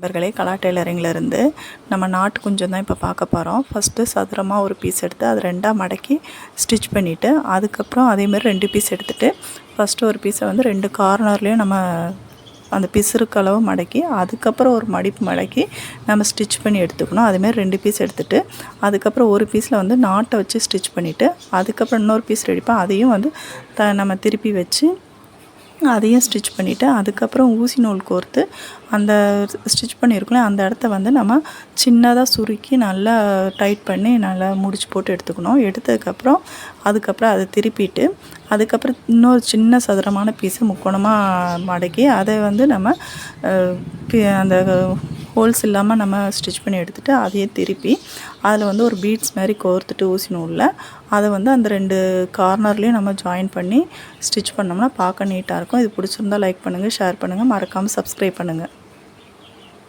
நண்பர்களே கலா டெய்லரிங்லேருந்து நம்ம நாட்டு குஞ்சம் தான் இப்போ பார்க்க போகிறோம் ஃபஸ்ட்டு சதுரமாக ஒரு பீஸ் எடுத்து அது ரெண்டாக மடக்கி ஸ்டிச் பண்ணிவிட்டு அதுக்கப்புறம் அதேமாதிரி ரெண்டு பீஸ் எடுத்துகிட்டு ஃபஸ்ட்டு ஒரு பீஸை வந்து ரெண்டு கார்னர்லேயும் நம்ம அந்த பிசுறுக்களவு மடக்கி அதுக்கப்புறம் ஒரு மடிப்பு மடக்கி நம்ம ஸ்டிச் பண்ணி எடுத்துக்கணும். அதுமாரி ரெண்டு பீஸ் எடுத்துகிட்டு அதுக்கப்புறம் ஒரு பீஸில் வந்து நாட்டை வச்சு ஸ்டிச் பண்ணிவிட்டு அதுக்கப்புறம் இன்னொரு பீஸ் ரெடிப்போம் அதையும் வந்து த நம்ம திருப்பி வச்சு அதையும் ஸ்டிச் பண்ணிவிட்டு அதுக்கப்புறம் ஊசி நூல் கோர்த்து அந்த ஸ்டிச் பண்ணியிருக்கோம்ல அந்த இடத்த வந்து நம்ம சின்னதாக சுருக்கி நல்லா டைட் பண்ணி நல்லா முடிச்சு போட்டு எடுத்துக்கணும். எடுத்ததுக்கப்புறம் அதுக்கப்புறம் அதை திருப்பிட்டு அதுக்கப்புறம் இன்னொரு சின்ன சதுரமான பீஸை முக்கோணமாக மடக்கி அதை வந்து நம்ம அந்த ஹோல்ஸ் இல்லாமல் நம்ம ஸ்டிச் பண்ணி எடுத்துகிட்டு அதையே திருப்பி அதில் வந்து ஒரு பீட்ஸ் மாதிரி கோர்த்துட்டு ஊசி நூலில் அதை வந்து அந்த ரெண்டு கார்னர்லேயும் நம்ம ஜாயின் பண்ணி ஸ்டிச் பண்ணோம்னா பார்க்க நீட்டாக இருக்கும். இது பிடிச்சிருந்தா லைக் பண்ணுங்கள் ஷேர் பண்ணுங்கள் மறக்காமல் சப்ஸ்கிரைப் பண்ணுங்கள்